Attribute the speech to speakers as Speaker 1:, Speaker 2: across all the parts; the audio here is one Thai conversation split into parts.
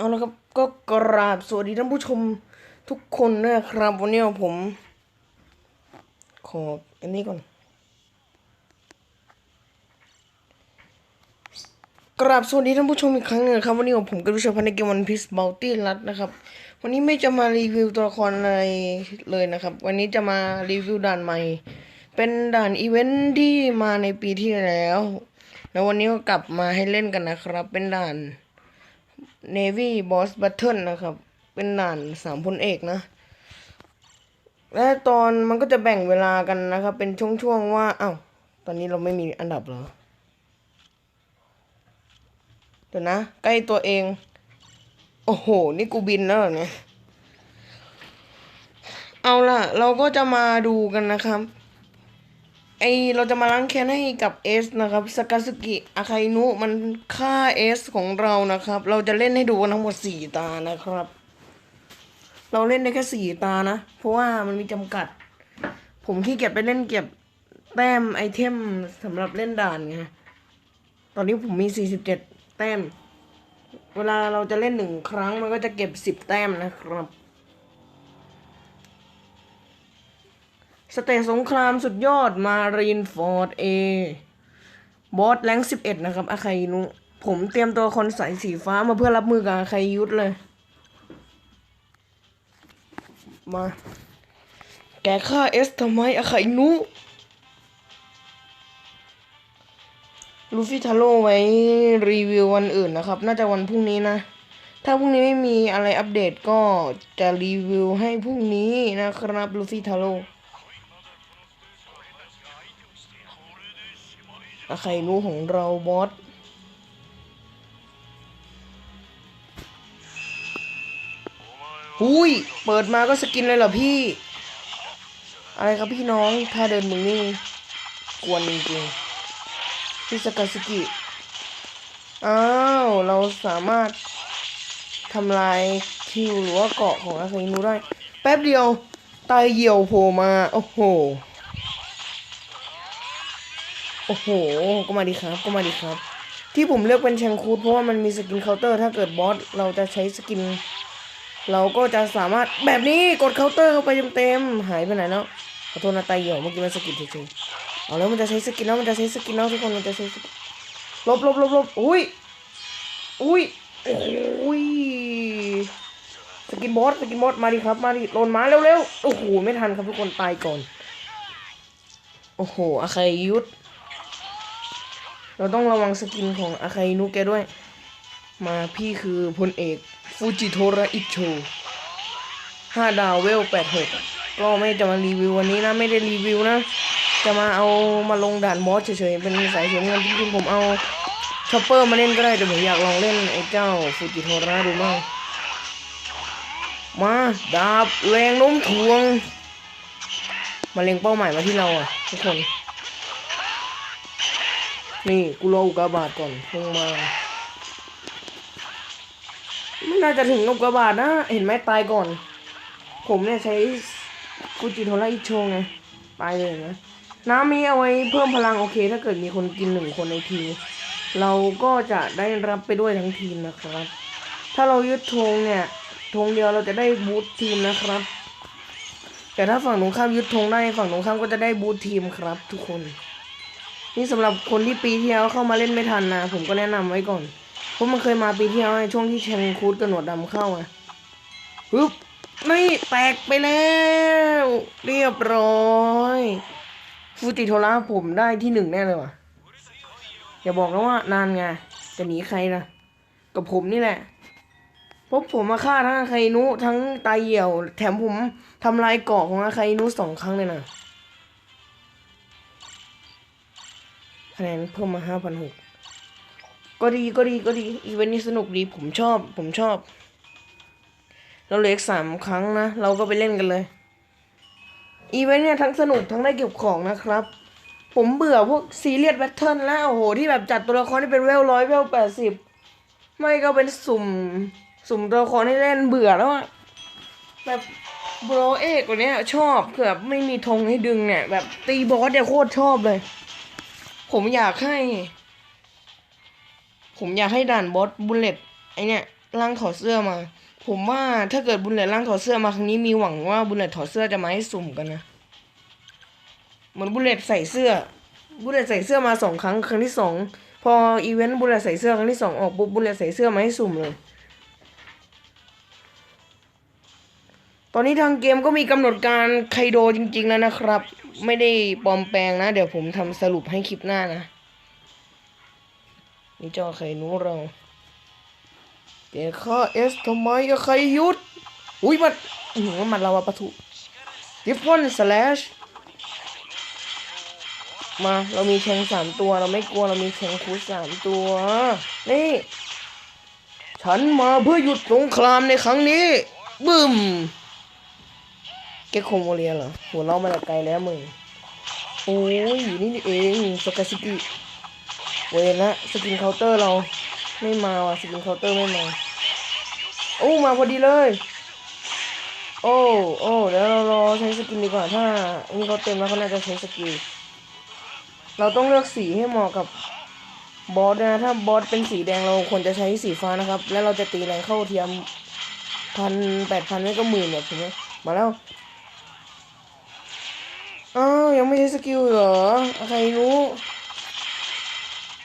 Speaker 1: เอาละครับก็กราบสวัสดีท่านผู้ชมทุกคนนะครับวันนี้ผม ขออันนี้ก่อน กราบสวัสดีท่านผู้ชมอีกครั้งหนึงนะครับ วันนี้ผมกับวิชาพันธ์ในเกมวันพิสบัลตี้รัดนะครับ วันนี้ไม่จะมารีวิวตัวละครอะไรเลยนะครับ วันนี้จะมารีวิวด่านใหม่ เป็นด่านอีเวนท์ที่มาในปีที่แล้ว แล้ววันนี้ก็กลับมาให้เล่นกันนะครับ เป็นด่าน Navy Boss Battle นะครับ เป็นด่านสามพลเอกนะ และตอนมันก็จะแบ่งเวลากันนะครับ เป็นช่วงๆว่าอ้าวตอนนี้เราไม่มีอันดับเหรอเดี๋ยวนะ ใกล้ตัวเอง โอ้โห นี่กูบินแล้วเนี่ยเอาล่ะ เราก็จะมาดูกันนะครับ ไอเราจะมาล้างแค้นให้กับเอสนะครับสกาสึกิอาคาอินุมันฆ่าเอสของเรานะครับ เราจะเล่นให้ดูกันทั้งหมดสี่ตานะครับ เราเล่นได้แค่สี่ตานะ เพราะว่ามันมีจำกัด ผมขี้เกียจไปเล่นเก็บแต้มไอเทมสำหรับเล่นด่านไงตอนนี้ผมมีสี่สิบเจ็ดแต้ม เวลาเราจะเล่นหนึ่งครั้งมันก็จะเก็บสิบแต้มนะครับ สเตจสงครามสุดยอดมารีนฟอร์ดเอบอสแรงสิบเอ็ดนะครับอาคาอินุผมเตรียมตัวคนสายสีฟ้ามาเพื่อรับมือกับอาคายุทธเลย มา แกฆ่าเอสทำไมอาคาอินุลูฟี่ทาโร่ไว้รีวิววันอื่นนะครับ น่าจะวันพรุ่งนี้นะ ถ้าพรุ่งนี้ไม่มีอะไรอัปเดตก็จะรีวิวให้พรุ่งนี้นะครับลูฟี่ทาโร่ อาใครรู้ของเราบอสหุยเปิดมาก็สกินเลยเหรอพี่ อะไรครับพี่น้อง ถ้าเดินมึงนี่กวนจริงๆพี่สกาสกิ อ้าว เราสามารถทำลายคิวหรือว่าเกาะของอาคาอินุได้ แป๊บเดียว ตายเหี่ยวโผล่มา โอ้โห โอ้โห ก็มาดีครับ ก็มาดีครับ ที่ผมเลือกเป็นแชงคูดเพราะว่ามันมีสกินเคาน์เตอร์ ถ้าเกิดบอสเราจะใช้สกิน เราก็จะสามารถแบบนี้กดเคาน์เตอร์เข้าไปเต็มๆหายไปไหนแล้วขอโทษนะตายเหี่ยวเมื่อกี้มันสกินเฉยๆเอาแล้วมันจะใช้สกินแล้วมันจะใช้สกินแล้วทุกคนมันจะใช้สกินลบลบลบลบอุ้ยอุ้ยโอ้ยสกินบอสสกินบอสมาดิครับมาดิโดนมาเร็วๆโอ้โหไม่ทันครับทุกคนตายก่อน โอ้โหอาคายุทธ เราต้องระวังสกินของอาคายุแกด้วย มาพี่คือพลเอกฟูจิโทระอิโชห้าดาวเวลแปดหกก็ไม่จะมารีวิววันนี้นะ ไม่ได้รีวิวนะ จะมาเอามาลงด่านบอสเฉยๆ เป็นสายเสียเงินจริงๆผมเอาชอปเปอร์มาเล่นก็ได้ แต่ผมอยากลองเล่นไอ้เจ้าฟูจิโทระดูมั่งมาดาบแรงโน้มถ่วง มาเล็งเป้าหมายมาที่เราอะทุกคน นี่กูรออุกกาบาตก่อนลงมา ไม่น่าจะถึงอุกกาบาตนะ เห็นไหมตายก่อน ผมเนี่ยใช้ฟูจิโทระอิโชไงตายเลยนะน้ำมีเอาไว้เพิ่มพลังโอเค ถ้าเกิดมีคนกินหนึ่งคนในที เราก็จะได้รับไปด้วยทั้งทีมนะครับ ถ้าเรายึดธงเนี่ยธงเดียวเราจะได้บูททีมนะครับ แต่ถ้าฝั่งตรงข้ามยึดธงได้ฝั่งตรงข้ามก็จะได้บูททีมครับ ทุกคน นี่สำหรับคนที่ปีที่แล้วเข้ามาเล่นไม่ทันนะผมก็แนะนำไว้ก่อนเพราะมันเคยมาปีที่แล้วในช่วงที่เชงคูดกับหนวดดำเข้าอะปึ๊บนี่แตกไปแล้ว เรียบร้อยฟูจิโทระผมได้ที่หนึ่งแน่เลยว่ะอย่าบอกนะว่านานไงจะหนีใครนะกับผมนี่แหละพราะผมมาฆ่าทั้งอาคาอินุทั้งตายเหี่ยว แถมผมทำลายเกาะของอาคาอินุสองครั้งเลยนะ คะแนนเพิ่มมาห้าพันหกก็ดีก็ดีก็ดี อีเวนต์นี้สนุกดีผมชอบ ผมชอบ เราเหลืออีกสามครั้งนะ เราก็ไปเล่นกันเลย อีเวนต์เนี่ยทั้งสนุกทั้งได้เก็บของนะครับ ผมเบื่อพวกซีเรียสแบทเทิลแล้วโอ้โห ที่แบบจัดตัวละครที่เป็นเวลร้อยเวลแปดสิบไม่ก็เป็นสุ่ม สุ่มตัวละครให้เล่นเบื่อแล้วอะแบบโบรเอกกว่านี้ชอบคือแบบไม่มีธงให้ดึงเนี่ย แบบตีบอสเนี่ยโคตรชอบเลย ผมอยากให้ ผมอยากให้ด่านบอสบุลเลตไอเนี่ยร่างถอดเสื้อมา ผมว่าถ้าเกิดบุลเลตร่างถอดเสื้อมาครั้งนี้มีหวังว่าบุลเลตถอดเสื้อจะมาให้สุ่มกันนะเหมือนบุลเลตใส่เสื้อบุลเลตใส่เสื้อมาสองครั้งครั้งที่สองพออีเวนต์บุลเลตใส่เสื้อครั้งที่สองออกปุ๊บบุลเลตใส่เสื้อมาให้สุ่มเลย ตอนนี้ทางเกมก็มีกำหนดการไคโดจริงๆแล้วนะครับ ไม่ได้ปลอมแปลงนะ เดี๋ยวผมทำสรุปให้คลิปหน้านะ นี่จอไข่หนูเราเดี๋ยวข้าเอสทำไมใครยุด อุ้ยมันอื้อหือมันเราอะปะทุดิฟฟอนสแลชมาเรามีแชงสามตัวเราไม่กลัวเรามีแชงคูสามตัว นี่ ฉันมาเพื่อหยุดสงครามในครั้งนี้บึ้ม เก็กโคโมเรียเหรอ หัวเรามาแต่ไกลแล้วมึง โอ้ยนี่เองสกาซิกิเวนละสกินเคาน์เตอร์เราไม่มาว่ะสกินเคาน์เตอร์ไม่มาโอ้มาพอดีเลย โอ้โอ้เดี๋ยวเรารอใช้สกินดีกว่าถ้าอันนี้เขาเต็มแล้วเขาน่าจะใช้สกิลเราต้องเลือกสีให้เหมาะกับบอสนะถ้าบอสเป็นสีแดงเราควรจะใช้สีฟ้านะครับ แล้วเราจะตีแรงเข้าเทียมพันแปดพันไม่ก็หมื่นแบบนี้มาแล้ว อ้าวยังไม่ใช้สกิลเหรอใครรู้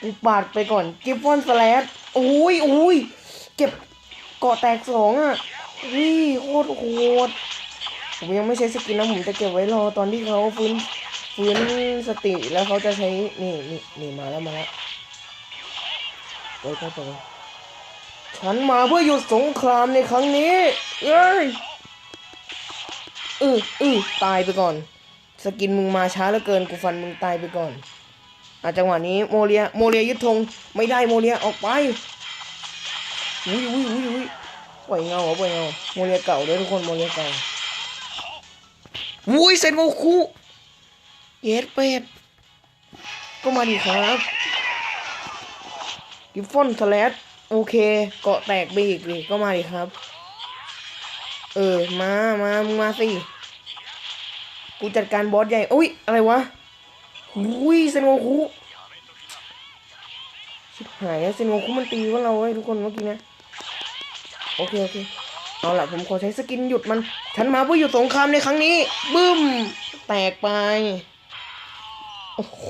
Speaker 1: กูปาดไปก่อนกิฟฟอนสแลดโอ้ยโอ้ยเก็บเกาะแตกสองอะวิโคตรโหดผมยังไม่ใช้สกินนะผมจะเก็บไว้รอตอนที่เขาฟื้นฟื้นสติแล้วเขาจะใช้นี่นี่นี่มาแล้วมาแล้วไปไปไปฉันมาเพื่อหยุดสงครามในครั้งนี้เอ้ยเออเออตายไปก่อน สกินมึงมาช้าเหลือเกินกูฟันมึงตายไปก่อนอาจังหวะนี้โมเรียโมเรียยึดธงไม่ได้โมเรียออกไปอุ้ยอุ้ยอุ้ยอุ้ยปล่อยเงาปล่อยเงาโมเรียเก่าด้วยทุกคนโมเรียเก่าอุ้ยเซนโงคุเย็ดเป็ดก็มาดิครับกิฟฟอนสแลดโอเค เกาะแตกไปอีกเลยก็มาดิครับ เออ มา มา มึงมาสิ กูจัดการบอสใหญ่อุ้ย อะไรวะอุ้ยเซนโงคุชิบหายแล้วเซนโงคุมันตีพวกเราเว้ทุกคนเมื่อกี้นะ โอเค โอเค เอาล่ะ ผมขอใช้สกินหยุดมัน ฉันมาเพื่อหยุดสงครามในครั้งนี้ บึ้ม แตกไป โอ้โห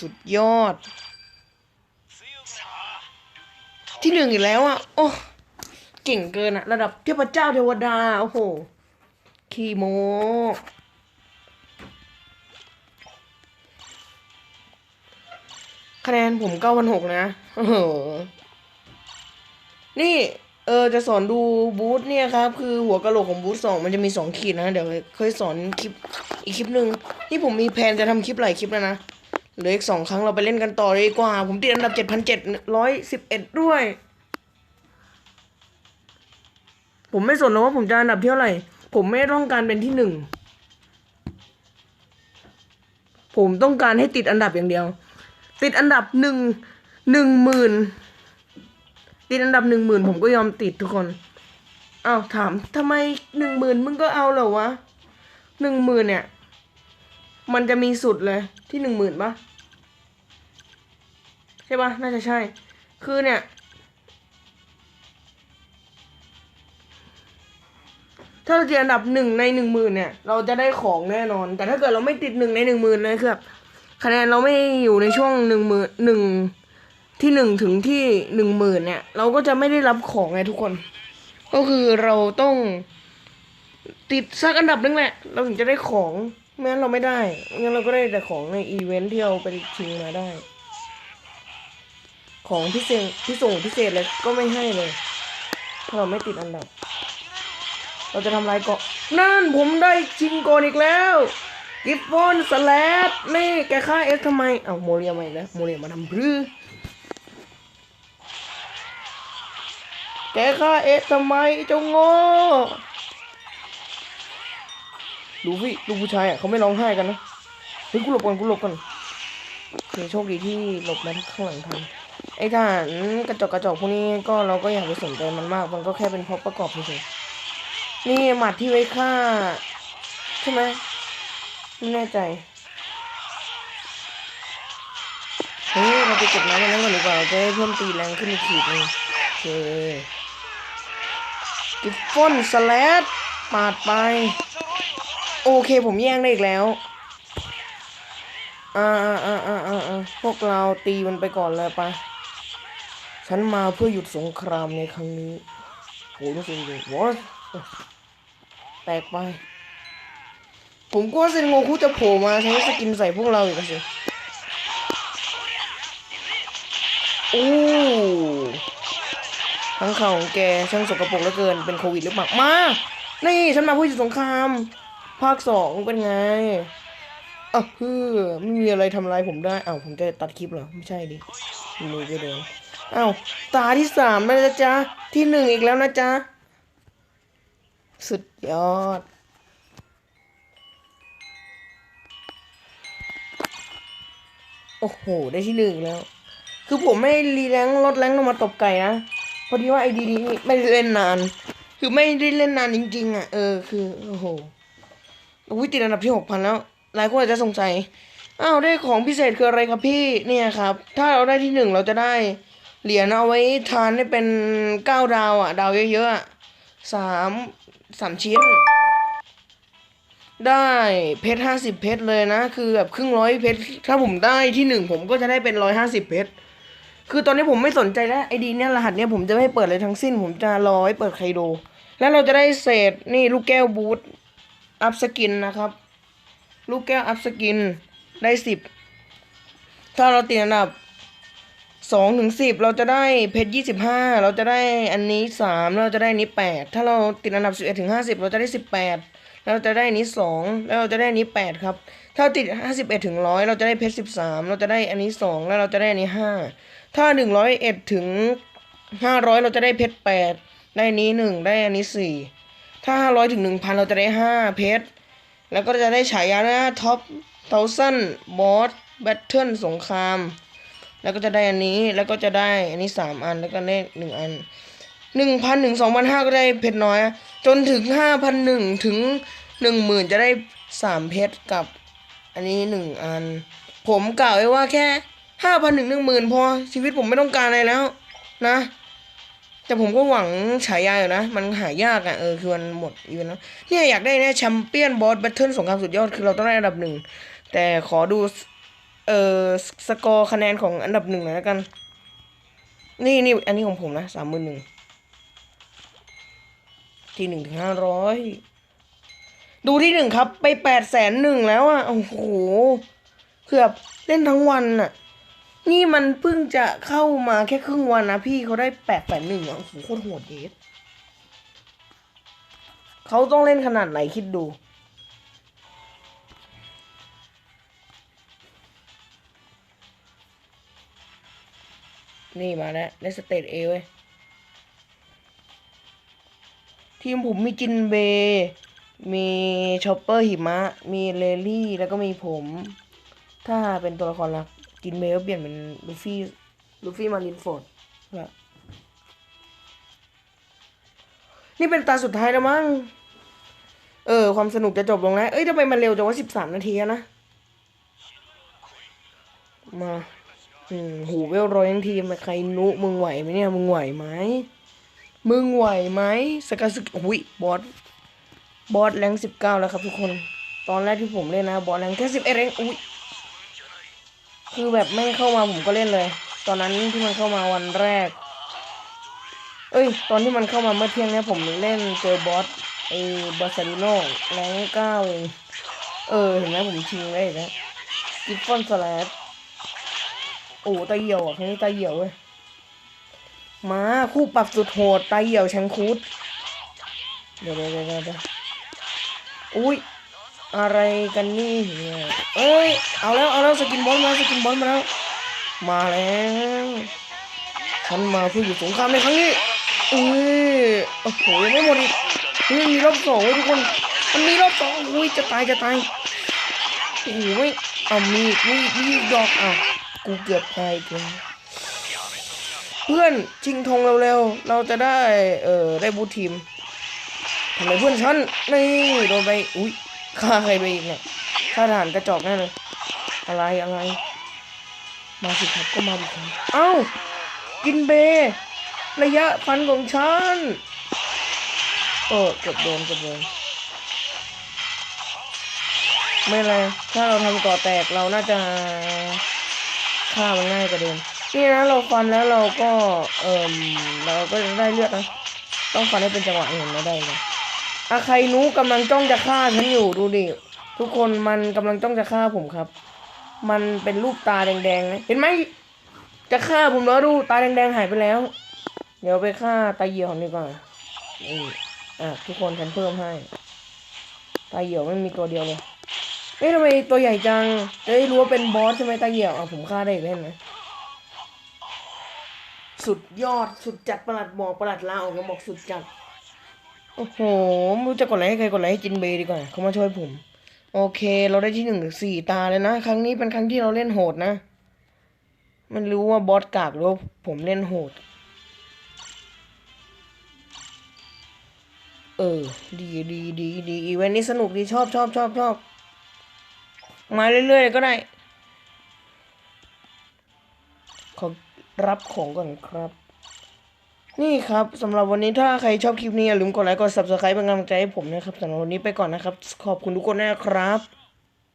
Speaker 1: สุดยอด ที่หนึ่งอีกแล้วอะ โอ้ เก่งเกินอะระดับเทพเจ้าเทวดา โอ้โห ขี้โมคะแนนผมเก้าพันหกนะโอ้โหนี่ เออ จะสอนดูบูธเนี่ยครับ คือหัวกะโหลกของบูธสองมันจะมีสองขีดนะ เดี๋ยวเคยสอนคลิปอีกคลิปหนึ่งนี่ผมมีแผนจะทำคลิปหลายคลิปแล้วนะ เหลืออีกสองครั้งเราไปเล่นกันต่อเลยดีกว่า ผมติดอันดับเจ็ดพันเจ็ดร้อยสิบเอ็ดด้วย ผมไม่สนหรอกว่าผมจะอันดับเท่าไหร่ ผมไม่ต้องการเป็นที่หนึ่ง ผมต้องการให้ติดอันดับอย่างเดียว ติดอันดับหนึ่งหนึ่งหมื่นติดอันดับหนึ่งหมื่นผมก็ยอมติดทุกคนอ้าวถามทำไมหนึ่งหมื่นมึงก็เอาเหรอวะหนึ่งหมื่นเนี่ย มันจะมีสุดเลยที่หนึ่งหมื่นปะใช่ปะน่าจะใช่ คือเนี่ย ถ้าเราติดอันดับหนึ่งในหนึ่งหมื่นเนี่ย เราจะได้ของแน่นอน แต่ถ้าเกิดเราไม่ติดหนึ่งในหนึ่งหมื่นเลยคือแบบคะแนนเราไม่อยู่ในช่วงหนึ่งหมื่นหนึ่งที่หนึ่งถึงที่หนึ่งหมื่นเนี่ย เราก็จะไม่ได้รับของไงทุกคน ก็คือเราต้องติดสักอันดับนึงแหละ เราถึงจะได้ของไม่งั้นเราไม่ได้ไม่งั้นเราก็ได้แต่ของในอีเวนท์ที่เราไปชิงมาได้ ของพิเศษพิส่งพิเศษเลยก็ไม่ให้เลย ถ้าเราไม่ติดอันดับ เราจะทำลายเกาะนั่นผมได้ชิงก่อนอีกแล้ว กิฟฟอนสแลดนี่แกฆ่าเอสทำไมเอาโมเรียมาอีกแล้วโมเรียมาทำพรื้อแกฆ่าเอสทำไมเจ้าโง่ดูพี่ลูผู้ชายอะเขาไม่ร้องไห้กันนะเฮ้ยกูหลบก่อนกูหลบก่อนโอเคโชคดีที่หลบมาข้างหลังทันไอ้ทหารกระจกกระจกพวกนี้ก็เราก็อย่าไปสนใจมันมาก มันก็แค่เป็นพร็อประกอบเฉย นี่หมัดที่ไว้ฆ่า ใช่ไหมไม่แน่ใจเฮ้ยเราไปเก็บน้ำมันนั้นก่อนดีกว่าจะได้เพิ่มตีแรงขึ้นอีกขีดนึงเคกิฟฟอนสแลดปาดไป โอเคผมแย่งได้อีกแล้วอ่าอ่าอ่าอ่าอ่าพวกเราตีมันไปก่อนเลยไปะฉันมาเพื่อหยุดสงครามในครั้งนี้โหนี่สิวอส แตกไปผมก็ว่าเซนโงคุจะโผล่มาใช้สกินใส่พวกเราอีกอะสิโอ้ทั้งข่าวของแกช่างสกปรกเหลือเกินเป็นโควิดหรือเปล่ามา นี่ฉันมาเพื่อหยุดสงคราม ภาคสองเป็นไงอะเฮ้อไม่มีอะไรทำลายผมได้อ้าวผมจะตัดคลิปเหรอ ไม่ใช่ดิมือไปโดนอ้าวตาที่สามแล้วนะจ๊ะ ที่หนึ่งอีกแล้วนะจ๊ะ สุดยอด โอ้โห ได้ที่หนึ่งแล้ว คือผมไม่รีแรงลดแรงลงมาตบไก่นะ พอดีว่าไอดีนี้ไม่ได้เล่นนาน คือไม่ได้เล่นนานจริง ๆ อะ เออ คือ โอ้โหอุ้ยติดอันดับที่หกพันแล้ว หลายคนอาจจะสงสัย อ้าว ได้ของพิเศษคืออะไรครับพี่ เนี่ยครับ ถ้าเราได้ที่หนึ่งเราจะได้ เหรียญเอาไว้ทานให้เป็นเก้าดาวอะ ดาวเยอะๆอะสาม สามชิ้น ได้เพชรห้าสิบเพชรเลยนะ คือแบบครึ่งร้อยเพชรถ้าผมได้ที่หนึ่งผมก็จะได้เป็นร้อยห้าสิบเพชรคือตอนนี้ผมไม่สนใจแล้วไอดีเนี่ยรหัสเนี่ยผมจะไม่เปิดเลยทั้งสิ้น ผมจะรอให้เปิดใครดูแล้วเราจะได้เศษนี่ลูกแก้วบูทอัพสกินนะครับ ลูกแก้วอัพสกินได้สิบถ้าเราติดอันดับ สองถึงสิบเราจะได้เพชรยี่สิบห้าเราจะได้อันนี้สามเราจะได้นี้แปดถ้าเราติดอันดับสิบเอ็ดถึงห้าสิบเราจะได้สิบแปดเราจะได้นี้สองแล้วเราจะได้นี้แปดครับ ถ้าติดห้าสิบเอ็ดถึงร้อยเราจะได้เพชรสิบสามเราจะได้อันนี้สองแล้วเราจะได้อันนี้ห้าถ้าหนึ่งร้อยเอ็ดถึงห้าร้อยเราจะได้เพชรแปดได้นี้หนึ่งได้อันนี้สี่ถ้าห้าร้อยถึงหนึ่งพันเราจะได้ห้าเพชรแล้วก็จะได้ฉายานะท็อปเทาซันบอสแบทเทิลสงคราม แล้วก็จะได้อันนี้แล้วก็จะได้อันนี้สามอันแล้วก็ได้หนึ่งอันหนึ่งพันถึงสองพันห้าก็ได้เพชรน้อยจนถึงห้าพันหนึ่งถึงหนึ่งหมื่นจะได้สามเพชรกับอันนี้หนึ่งอัน ผมกล่าวไว้ว่าแค่ห้าพันถึงหนึ่งหมื่นพอชีวิตผมไม่ต้องการอะไรแล้ว นะ แต่ผมก็หวังฉายาอยู่นะ มันหายากอะ่ะเออคือมันหมดอีเวนต์แล้วเนี่ยอยากได้เนี่ยแชมเปี้ยนบอสแบทเทิลสงครามสุดยอดคือเราต้องได้อันดับหนึ่งแต่ขอดู เอ่อสกอร์คะแนนของอันดับหนึ่งหน่อยแล้วกัน นี่นี่อันนี้ของผมนะสามหมื่นหนึ่งที่หนึ่งถึงห้าร้อยดูที่หนึ่งครับ ไปแปดแสนหนึ่งแล้วอะโอ้โหเกือบเล่นทั้งวันอะ นี่มันเพิ่งจะเข้ามาแค่ครึ่งวันนะพี่เขาได้แปดแสนหนึ่งอะโอ้โหโคตรโหดเดสเขาต้องเล่นขนาดไหนคิดดู นี่มาแล้วได้สเตตเอเว้ย ทีมผมมีจินเบย์มีชอปเปอร์หิมะ มีเลลี่ แล้วก็มีผม ถ้าเป็นตัวละครหลักจินเบย์ก็เปลี่ยนเป็นลูฟี่ ลูฟี่มารินโฟร์ดนี่เป็นตาสุดท้ายแล้วมั้ง เออ ความสนุกจะจบลงแล้ว เอ้ยทำไมมันเร็วจังว่าสิบสามนาทีนะ มา หูเวลร้อยทั้งทีมใครนุมึงไหวไหมเนี่ย มึงไหวไหมมึงไหวไหมสกาสึกอุ้ยบอสบอสแรงสิบเก้าแล้วครับทุกคน ตอนแรกที่ผมเล่นนะบอสแรงแค่สิบเอ็ดเองอุ้ยคือแบบแม่งเข้ามาผมก็เล่นเลย ตอนนั้นที่มันเข้ามาวันแรก เอ้ย ตอนที่มันเข้ามาเมื่อเที่ยงเนี่ยผมเล่นเจอบอสไอ้บาซาริโน่แรงเก้าเองเออเห็นไหมผมชิงได้แล้วกิฟฟอนสแลด โอ้ตาเหี่ยวอะครั้งนี้ตาเหี่ยวเว้ยมาคู่ปรับสุดโหดตาเหี่ยวแชงคูดเดี๋ยวเดี๋ยวเดี๋ยวเดี๋ยวอุ้ยอะไรกันนี่เอ้ยเอาแล้วเอาแล้วสกินบอลมาสกินบอลมาแล้วมาแล้วฉันมาเพื่ออยู่สงครามในครั้งนี้เอ้ยโอ้โหยังไม่หมดอีกยังมีรอบสองเว้ยทุกคนมันมีรอบสองอุ้ยจะตายจะตายโอ้โหไม่เอามีดมีดมีดดอกอะ กูเกือบตายเกินเพื่อนชิงธงเร็วๆ เราจะได้ เอ่อ ได้บูทีมทำไมเพื่อนฉัน นี่โดนไป อุ้ยฆ่าใครไปอีกเนี่ยฆ่าทหารกระจอกแน่เลย อะไรอะไร มาสิครับก็มาดิครับเอ้า กินเบ ระยะฟันของฉันโอ้เกือบโดนเกือบโดนไม่ไร ถ้าเราทำก่อแตกเราน่าจะ ฆ่ามันง่ายกว่าเดิมนี่นะเราฟันแล้วเราก็เอ่มเราก็จะได้เลือดนะต้องฟันให้เป็นจังหวะเห็นไม่ได้เลยอาใครนู้กำลังจ้องจะฆ่าฉันอยู่ดูดิทุกคนมันกำลังจ้องจะฆ่าผมครับ มันเป็นรูปตาแดงๆนะเห็นไหมจะฆ่าผมแล้วดูตาแดงๆหายไปแล้ว เดี๋ยวไปฆ่าตาเหี่ยวดีกว่านี่อะทุกคนฉันเพิ่มให้ตาเหี่ยวไม่มีตัวเดียวเลย เอ๊ะทำไมตัวใหญ่จังจะได้รู้ว่าเป็นบอสใช่ไหมตาเหี่ยวอะผมฆ่าได้อีกเล่นไหมสุดยอดสุดจัดประหลัดบอกประหลัดลาออกมาบอกสุดจัด โอ้โหไม่รู้จะกดไลค์ให้ใครกดไลค์ให้จินเบย์ดีกว่าเขามาช่วยผม โอเค เราได้ที่หนึ่งถึงสี่ตาเลยนะ ครั้งนี้เป็นครั้งที่เราเล่นโหดนะ มันรู้ว่าบอสกากหรือว่าผมเล่นโหด เออ ดีดีดีดีอีเวนต์นี้สนุกดีชอบชอบชอบชอบ มาเรื่อยๆเลยก็ได้ ขอรับของก่อนครับ นี่ครับสำหรับวันนี้ถ้าใครชอบคลิปนี้อย่าลืมกดไลค์กด subscribe เป็นกำลังใจให้ผมนะครับสำหรับวันนี้ไปก่อนนะครับ ขอบคุณทุกคนนะครับ